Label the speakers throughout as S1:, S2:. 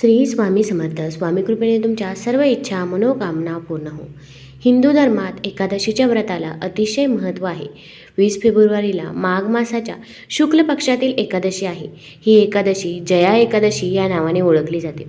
S1: श्री स्वामी समर्थ. स्वामी कृपेने तुमच्या सर्व इच्छा मनोकामना पूर्ण हो. हिंदू धर्मात एकादशीच्या व्रताला अतिशय महत्त्व आहे. वीस फेब्रुवारीला माघ मासाच्या शुक्ल पक्षातील एकादशी आहे. ही एकादशी जया एकादशी या नावाने ओळखली जाते.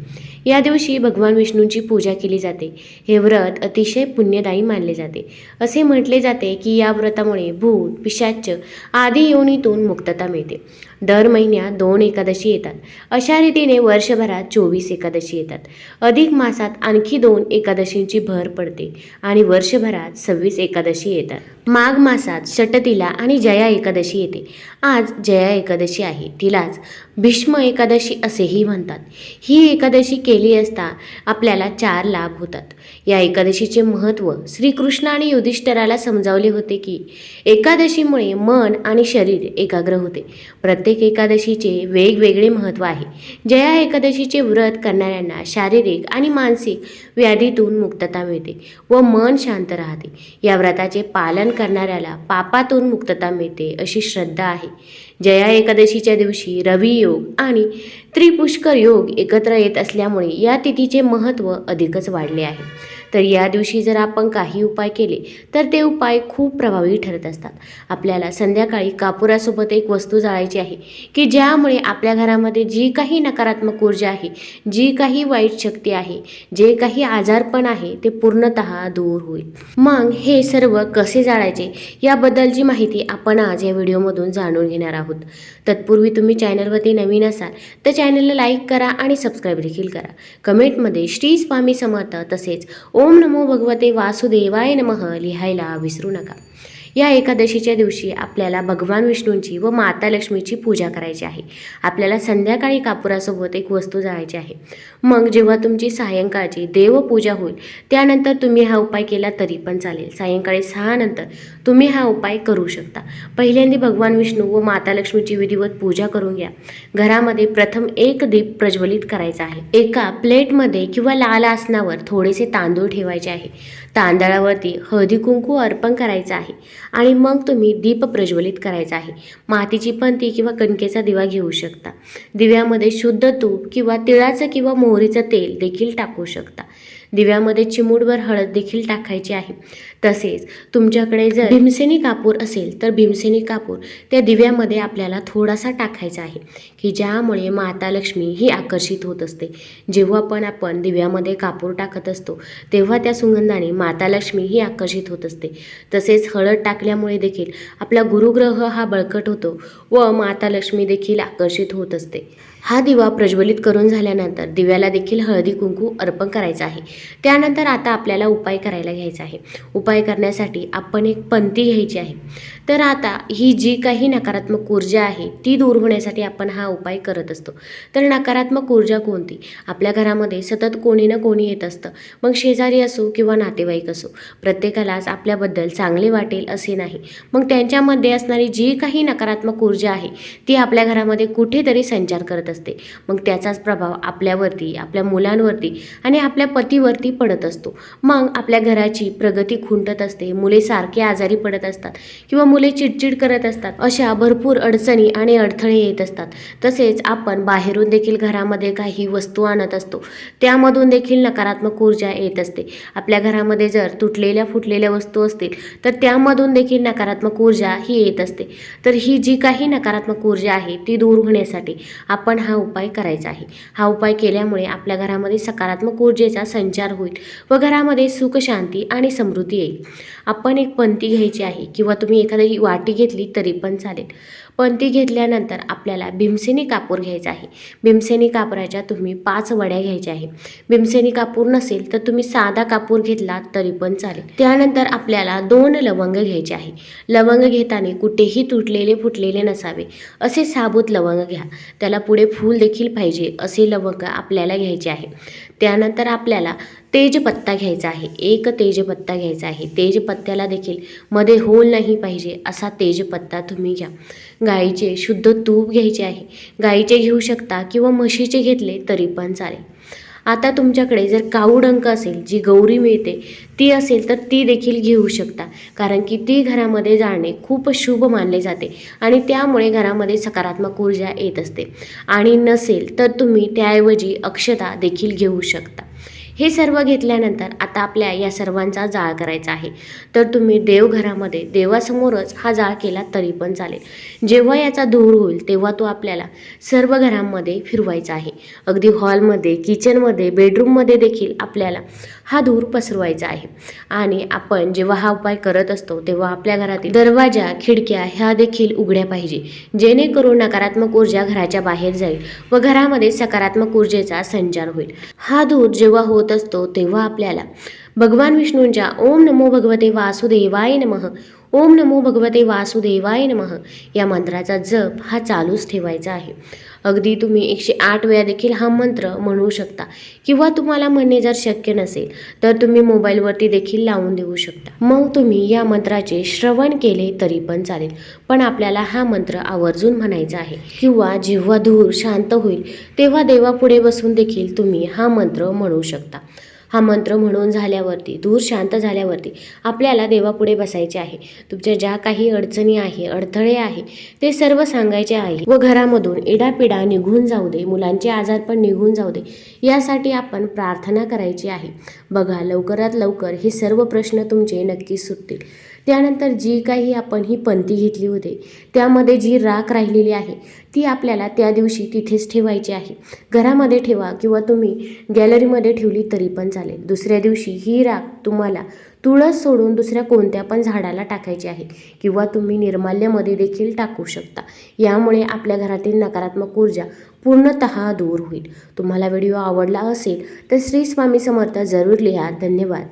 S1: या दिवशी भगवान विष्णूंची पूजा केली जाते. हे व्रत अतिशय पुण्यदायी मानले जाते. असे म्हटले जाते की या व्रतामुळे भूत पिशाच्च आदी योनीतून मुक्तता मिळते. दर महिन्यात दोन एकादशी येतात. अशा रीतीने वर्षभरात चोवीस एकादशी येतात. अधिक मासात आणखी दोन एकादशींची भर पडते आणि वर्षभरात सव्वीस एकादशी येतात. माघ मासात षटतील आणि जया एकादशी येते. आज जया एकादशी आहे. तिलाच भीष्म एकादशी असेही म्हणतात. ही एकादशी केली असता आपल्याला चार लाभ होतात. या एकादशीचे महत्त्व श्रीकृष्ण आणि युधिष्ठराला समजावले होते की एकादशीमुळे मन आणि शरीर एकाग्र होते. प्रत्येक एकादशीचे वेगवेगळे महत्त्व आहे. जया एकादशीचे व्रत करणाऱ्यांना शारीरिक आणि मानसिक व्याधीतून मुक्तता मिळते व मन शांत राहते. या व्रताचे पालन करणाऱ्याला पापातून मुक्तता मिळते अशी श्रद्धा आहे. जया एकादशीच्या दिवशी रवी योग आणि त्रिपुष्कर योग एकत्र येत असल्यामुळे या तिथीचे महत्त्व अधिकच वाढले आहे. तर या दिवशी जर आपण काही उपाय केले तर ते उपाय खूप प्रभावी ठरत असतात. आपल्याला संध्याकाळी कापुरासोबत एक वस्तू जाळायची आहे की ज्यामुळे आपल्या घरामध्ये जी काही नकारात्मक ऊर्जा आहे जी काही वाईट शक्ती आहे जे काही आजारपण आहे ते पूर्णतः दूर होईल. मग हे सर्व कसे जाळायचे याबद्दलची माहिती आपण आज या व्हिडिओमधून जाणून घेणार आहोत. तत्पूर्वी तुम्ही चॅनलवरती नवीन असाल तर चॅनलला लाईक करा आणि सबस्क्राईब देखील करा. कमेंटमध्ये श्री स्वामी समर्थ तसेच ओम नमो भगवते वासुदेवाय नमः लिहायला विसरू नका. या एकादशीच्या दिवशी आपल्याला भगवान विष्णूंची व माता लक्ष्मीची पूजा करायची आहे. आपल्याला संध्याकाळी कापुरासोबत एक वस्तू जाळायची आहे. मग जेव्हा तुमची सायंकाळची देवपूजा होईल त्यानंतर तुम्ही हा उपाय केला तरी पण चालेल. सायंकाळी सहा नंतर तुम्ही हा उपाय करू शकता. पहिल्यांदा भगवान विष्णू व माता लक्ष्मीची विधिवत पूजा करून घ्या. घरामध्ये प्रथम एक दीप प्रज्वलित करायचा आहे. एका प्लेटमध्ये किंवा लाल आसनावर थोडेसे तांदूळ ठेवायचे आहे. तांदळावरती हळदी कुंकू अर्पण करायचं आहे. आणि मग तुम्ही दीप प्रज्वलित करायचा आहे. मातीची पंती किंवा कणकेचा दिवा घेऊ शकता. दिव्यामध्ये शुद्ध तूप किंवा तिळाचं किंवा मोहरीचं तेल देखील टाकू शकता. दिव्यामध्ये चिमूटभर हळद देखील टाकायची आहे. तसेच तुमच्याकडे जर भीमसेनी कापूर असेल तर भीमसेनी कापूर त्या दिव्यामध्ये आपल्याला थोडासा टाकायचा आहे की ज्यामुळे माता लक्ष्मी ही आकर्षित होत असते. जेव्हा पण आपण दिव्यामध्ये कापूर टाकत असतो तेव्हा त्या सुगंधाने माता लक्ष्मी ही आकर्षित होत असते. तसेच हळद टाकल्यामुळे देखील आपला गुरुग्रह हा बळकट होतो व माता लक्ष्मी देखील आकर्षित होत असते. हा दिवा प्रज्वलित करून झाल्यानंतर दिव्याला देखील हळदी कुंकू अर्पण करायचं आहे. त्यानंतर आता आपल्याला उपाय करायला घ्यायचा आहे. उपाय करण्यासाठी आपण एक पंथी घ्यायची आहे. तर आता ही जी काही नकारात्मक ऊर्जा आहे ती दूर होण्यासाठी आपण हा उपाय करत असतो. तर नकारात्मक ऊर्जा कोणती? आपल्या घरामध्ये सतत कोणी ना कोणी येत असतं. मग शेजारी असो किंवा नातेवाईक असो प्रत्येकालाच आपल्याबद्दल चांगले वाटेल असे नाही. मग त्यांच्यामध्ये असणारी जी काही नकारात्मक ऊर्जा आहे ती आपल्या घरामध्ये कुठेतरी संचार करत असते. मग त्याचाच प्रभाव आपल्यावरती आपल्या मुलांवरती आणि आपल्या पतीवरती पडत असतो. मग आपल्या घराची प्रगती खुंटत असते मुले सारखे आजारी पडत असतात किंवा मुले चिडचिड करत असतात. अशा भरपूर अडचणी आणि अडथळे येत असतात. तसेच आपण बाहेरून देखील घरामध्ये काही वस्तू आणत असतो. त्यामधून देखील नकारात्मक ऊर्जा येत असते. आपल्या घरामध्ये जर तुटलेल्या फुटलेल्या वस्तू असतील तर त्यामधून देखील नकारात्मक ऊर्जा ही येत असते. तर ही जी काही नकारात्मक ऊर्जा आहे ती दूर होण्यासाठी आपण हा उपाय करायचा आहे. हा उपाय केल्यामुळे आपल्या घरामध्ये सकारात्मक ऊर्जेचा संचार होईल व घरामध्ये सुख शांती आणि समृद्धी येईल. आपण एक पंथी घ्यायची आहे किंवा तुम्ही एखाद्या एखादी वाटी घेतली तरी पण चालेल. पण ती घेतल्यानंतर आपल्याला भीमसेनी कापूर घ्यायचा आहे. भीमसेनी कापराच्या तुम्ही पाच वड्या घ्यायच्या आहे. भीमसेनी कापूर नसेल तर तुम्ही साधा कापूर घेतला तरी पण चालेल. त्यानंतर आपल्याला दोन लवंग घ्यायचे आहे. लवंग घेताना कुठेही तुटलेले फुटलेले नसावे. असे साबूत लवंग घ्या. त्याला पुढे फूल देखील पाहिजे असे लवंग आपल्याला घ्यायचे आहे. त्यानंतर आपल्याला तेजपत्ता घ्यायचा आहे. एक तेजपत्ता घ्यायचा आहे. तेजपत्त्याला देखील मध्ये होल नाही पाहिजे असा तेजपत्ता तुम्ही घ्या. गाईचे शुद्ध तूप घ्यायचे आहे. गाईचे घेऊ शकता किंवा म्हशीचे घेतले तरी पण चालेल. आता तुमच्याकडे जर काऊ डंक असेल जी गौरी मिळते ती असेल तर ती देखील घेऊ शकता. कारण की ती घरामध्ये जाणे खूप शुभ मानले जाते आणि त्यामुळे घरामध्ये सकारात्मक ऊर्जा येत असते. आणि नसेल तर तुम्ही त्याऐवजी अक्षता देखील घेऊ शकता. हे सर्व घेतल्यानंतर आता आपल्या या सर्वांचा जाळ करायचा आहे. तर तुम्ही देवघरामध्ये देवासमोरच हा जाळ केला तरी पण चालेल. जेव्हा याचा धूर होईल तेव्हा तो आपल्याला सर्व घरांमध्ये फिरवायचा आहे. अगदी हॉलमध्ये किचनमध्ये बेडरूममध्ये देखील आपल्याला हा धूर पसरवायचा आहे. आणि आपण जेव्हा हा उपाय करत असतो तेव्हा आपल्या घरातील दरवाजा खिडक्या ह्या देखील उघड्या पाहिजे. जेणेकरून नकारात्मक ऊर्जा घराच्या बाहेर जाईल व घरामध्ये सकारात्मक ऊर्जेचा संचार होईल. हा धूर जेव्हा होत असतो तेव्हा आपल्याला भगवान विष्णूंच्या ओम नमो भगवते वासुदेवाय नमः. ओम नमो भगवते वासुदेवाय नमः. या मंत्राचा जप हा चालूच ठेवायचा आहे. अगदी तुम्ही एकशे आठ वेळा देखील हा मंत्र म्हणू शकता किंवा तुम्हाला म्हणणे जर शक्य नसेल तर तुम्ही मोबाईलवरती देखील लावून देऊ शकता. मग तुम्ही या मंत्राचे श्रवण केले तरी पण चालेल पण आपल्याला हा मंत्र आवर्जून म्हणायचा आहे. किंवा जेव्हा धूर शांत होईल तेव्हा देवापुढे बसून देखील तुम्ही हा मंत्र म्हणू शकता. हा मंत्र म्हणून झाल्यावरती धूर शांत झाल्यावरती आपल्याला देवापुढे बसायचे आहे. तुमच्या ज्या काही अडचणी आहे अडथळे आहे ते सर्व सांगायचे आहे व घरामधून इडापिडा निघून जाऊ दे मुलांचे आजार पण निघून जाऊ दे यासाठी आपण प्रार्थना करायची आहे. बघा लवकरात लवकर हे सर्व प्रश्न तुमचे नक्कीच सुटतील. त्यानंतर जी काही आपण ही पंथी घेतली होती त्यामध्ये जी राख राहिलेली आहे ती आपल्याला त्या दिवशी तिथेच ठेवायची आहे. घरामध्ये ठेवा किंवा तुम्ही गॅलरीमध्ये ठेवली तरी पण चालेल. दुसऱ्या दिवशी ही राख तुम्हाला तुळस सोडून दुसऱ्या कोणत्या पण झाडाला टाकायची आहे किंवा तुम्ही निर्माल्यामध्ये देखील टाकू शकता. यामुळे आपल्या घरातील नकारात्मक ऊर्जा पूर्णतः दूर होईल. तुम्हाला व्हिडिओ आवडला असेल तर श्री स्वामी समर्थ जरूर लिहा. धन्यवाद.